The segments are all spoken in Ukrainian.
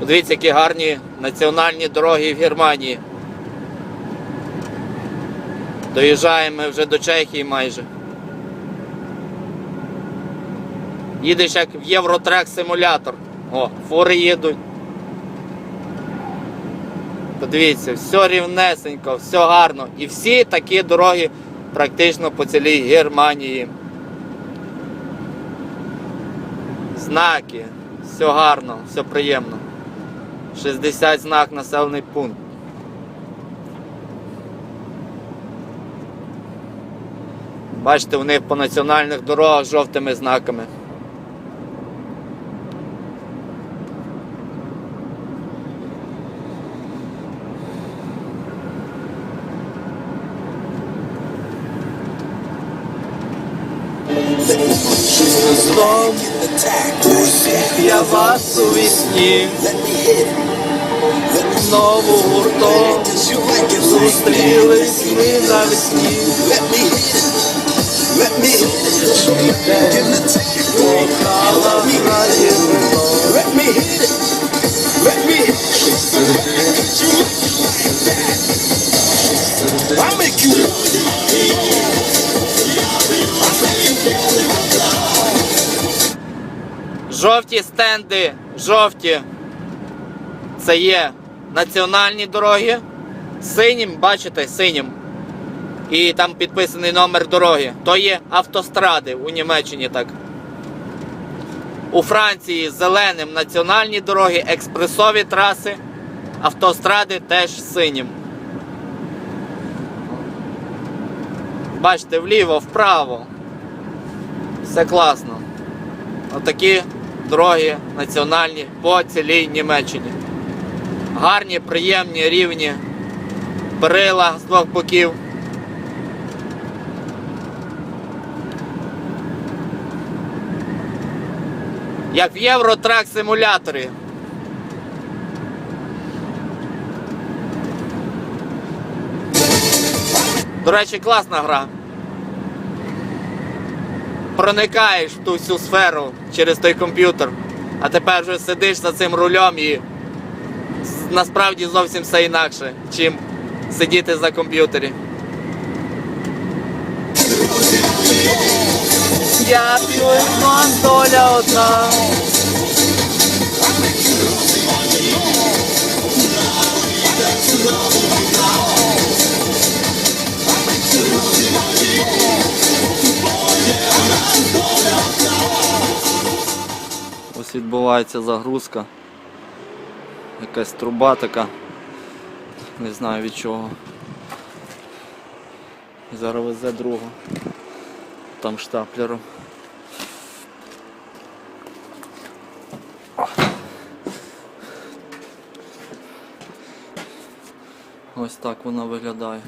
Подивіться, які гарні національні дороги в Германії. Доїжджаємо вже до Чехії майже. Їдеш як в Євротрек симулятор. О, фури їдуть. Подивіться, все рівнесенько, все гарно. І всі такі дороги практично по цілій Германії. Знаки, все гарно, все приємно. 60 знак населений пункт. Бачите, у них по національних дорогах жовтими знаками. Знов усіх я вас у вісні Знову гуртом зустрілись ми навесні Кохала грає вино I make you Жовті стенди, жовті. Це є національні дороги. Синім, бачите, синім. І там підписаний номер дороги. То є автостради у Німеччині так. У Франції зеленим національні дороги, експресові траси, автостради теж синім. Бачите, вліво, вправо. Все класно. Отакі дороги національні по цілій Німеччині. Гарні, приємні, рівні перила з двох боків. Як в Євротрак симуляторі. До речі, класна гра проникаєш в ту всю сферу через той комп'ютер, а тепер вже сидиш за цим рулем і насправді зовсім все інакше, чим сидіти за комп'ютері. Я п'ю доля одна. Відбувається загрузка. Якась труба така. Не знаю від чого. Зараз везе другу. Там штаплером. Ось так вона виглядає.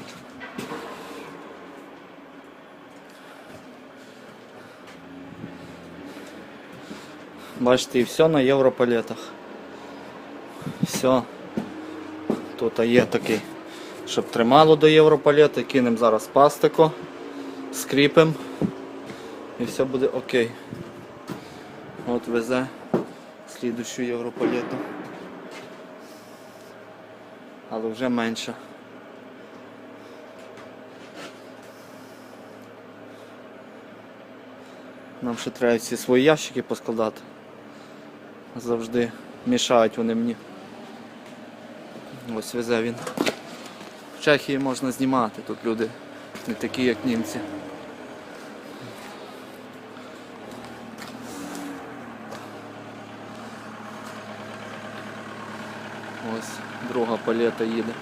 Бачите, і все на європалетах. Все. Тут є такий, щоб тримало до європалета, кинемо зараз пастико, скріпимо і все буде окей. От везе слідущу європалету. Але вже менше. Нам ще треба всі свої ящики поскладати. Завжди мішають вони мені. Ось везе він. В Чехії можна знімати, тут люди не такі, як німці. Ось друга палета їде.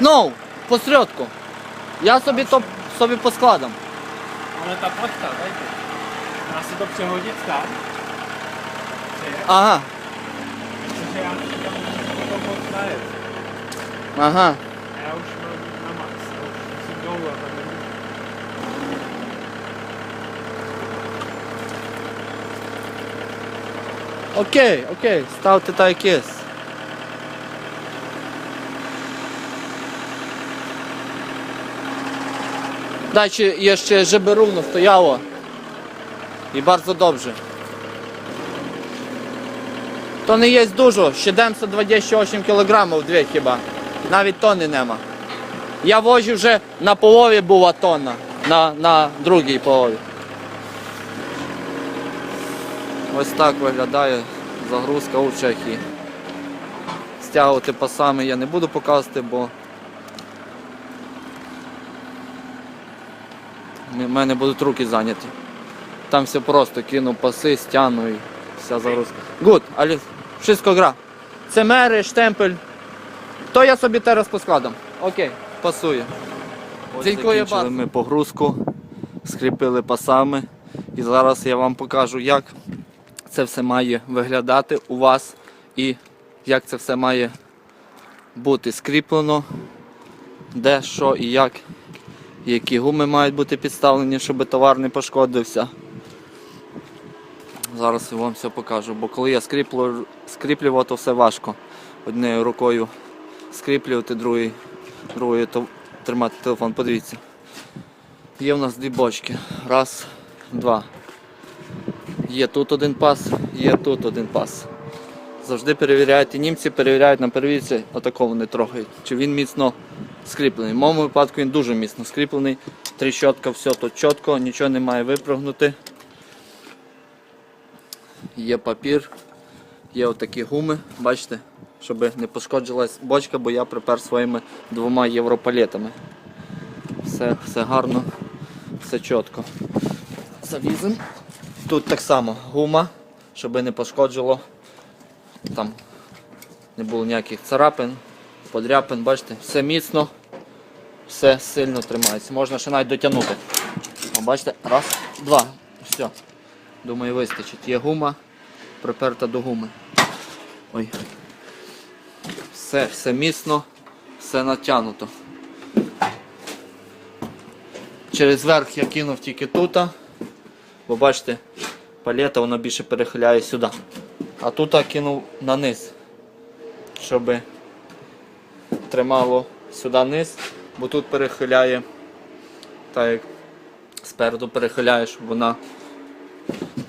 Ну, посередку. Я собі то собі поскладам. Dajte. Dá se to přehodit tam. Přeje, Ага, ага. Musím dolů a tam nemůžu. Окей, окей, ставте так як Dajcie jeszcze, żeby równo stojało. I bardzo dobrze. To не є dużo, 728 kg дві хіба. Навіть тонни нема. Я возив вже на полові була тонна, на, на другій полові. Ось так виглядає загрузка у Чехії. Стягувати пасами я не буду показувати, бо в мене будуть руки зайняті. Там все просто кину паси, стягну і вся загрузка. Гуд, але wszystko гра. Це мери, штемпель. То я собі зараз поскладам. Окей, пасує. Ось закінчили bardzo. ми погрузку, скріпили пасами. І зараз я вам покажу, як це все має виглядати у вас і як це все має бути скріплено, де, що і як, які гуми мають бути підставлені, щоб товар не пошкодився. Зараз я вам все покажу, бо коли я скріплю, скріплював, то все важко. Однією рукою скріплювати, другою, другою то тримати телефон. Подивіться. Є в нас дві бочки. Раз, два. Є тут один пас, є тут один пас. Завжди перевіряйте. Німці перевіряють на перевірці, отако вони трогають. Чи він міцно скріплений. В моєму випадку він дуже міцно скріплений. Тріщотка, все тут чітко, нічого не має випрыгнути. Є папір, є отакі гуми, бачите, щоб не пошкоджилась бочка, бо я припер своїми двома європалетами. Все, все гарно, все чітко. Залізем. Тут так само гума, щоб не пошкоджило. Там не було ніяких царапин, подряпин, бачите, все міцно, все сильно тримається. Можна ще навіть дотягнути. О, бачите, раз, два. Все. Думаю, вистачить. Є гума, приперта до гуми. Ой. Все, все міцно, все натягнуто. Через верх я кинув тільки тут. Бо бачите, палета вона більше перехиляє сюди. А тут я кинув на низ, щоб тримало сюди низ, бо тут перехиляє, так як спереду перехиляє, щоб вона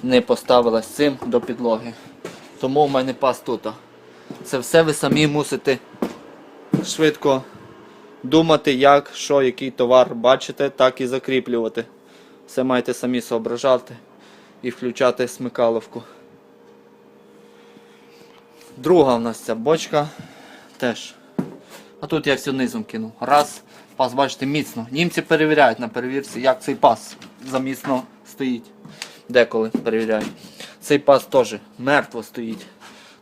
не поставилась цим до підлоги. Тому в мене пас тут. Це все ви самі мусите швидко думати, як, що, який товар бачите, так і закріплювати. Все маєте самі соображати і включати смикаловку. Друга в нас ця бочка теж. А тут я все низом кинув. Раз, пас, бачите, міцно. Німці перевіряють на перевірці, як цей пас заміцно стоїть. Деколи перевіряють. Цей пас теж мертво стоїть.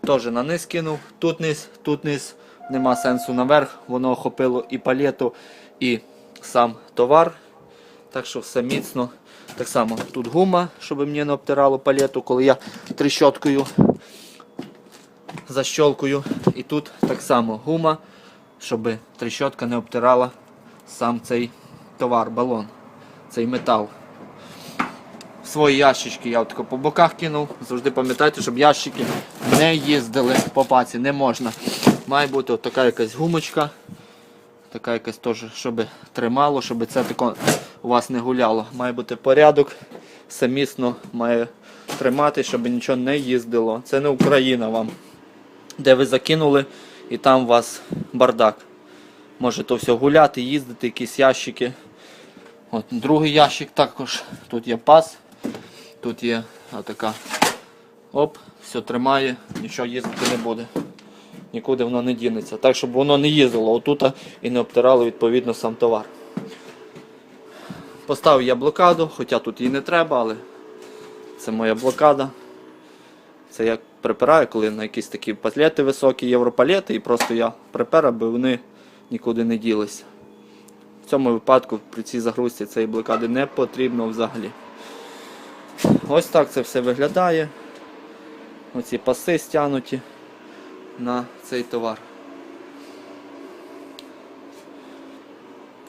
Теж на низ кинув, тут низ, тут низ. Нема сенсу наверх. Воно охопило і палету, і сам товар. Так що все міцно. Так само тут гума, щоб мені не обтирало палету, коли я тріщоткою защолкую. І тут так само гума, щоб тріщотка не обтирала сам цей товар, балон, цей метал. Свої ящички я тако по боках кинув. Завжди пам'ятайте, щоб ящики не їздили по паці, не можна. Має бути от така якась гумочка. Така якась теж, щоб тримало, щоб це тако у вас не гуляло. Має бути порядок, все міцно має тримати, щоб нічого не їздило. Це не Україна вам, де ви закинули і там у вас бардак. Може то все гуляти, їздити, якісь ящики. От, другий ящик також. Тут є пас, тут є така. Оп, все тримає, нічого їздити не буде. Нікуди воно не дінеться. Так, щоб воно не їздило отут і не обтирало відповідно сам товар. Поставив я блокаду, хоча тут її не треба, але це моя блокада. Це я припираю, коли на якісь такі патлети високі, європалети, і просто я припер, аби вони нікуди не ділися. В цьому випадку при цій загрузці цієї блокади не потрібно взагалі. Ось так це все виглядає. Оці паси стягнуті на цей товар.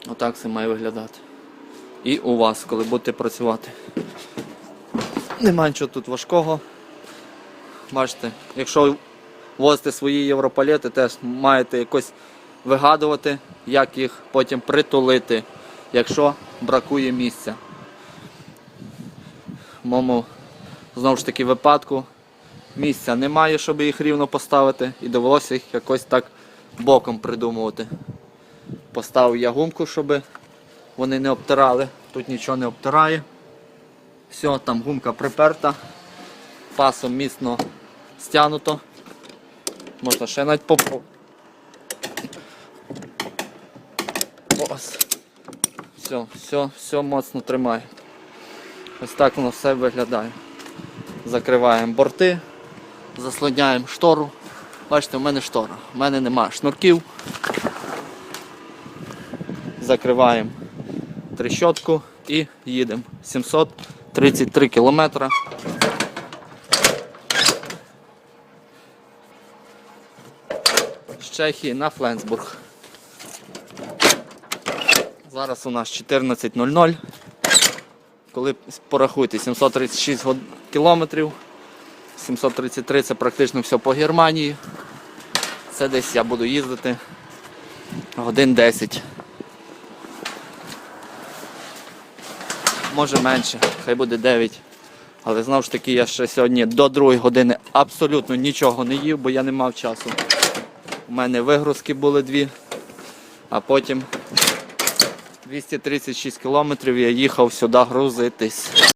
Отак це має виглядати. І у вас, коли будете працювати. Нема нічого тут важкого. Бачите, якщо возите свої європалети, теж маєте якось вигадувати, як їх потім притулити, якщо бракує місця. В знову ж таки випадку місця немає, щоб їх рівно поставити, і довелося їх якось так боком придумувати. Поставив я гумку, щоб вони не обтирали. Тут нічого не обтирає. Все, там гумка приперта, пасом міцно стягнуто. Можна ще навіть попу. Ось. Все, все, все моцно тримає. Ось так воно все виглядає. Закриваємо борти, заслоняємо штору. Бачите, в мене штора. У мене немає шнурків. Закриваємо трещотку і їдемо. 733 кілометри. Чехії на Фленсбург. Зараз у нас 14.00. Коли порахуйте 736 кілометрів, 733 це практично все по Германії. Це десь я буду їздити годин 10. Може менше, хай буде 9. Але знову ж таки я ще сьогодні до 2 години абсолютно нічого не їв, бо я не мав часу. У мене вигрузки були дві, а потім 236 кілометрів я їхав сюди грузитись.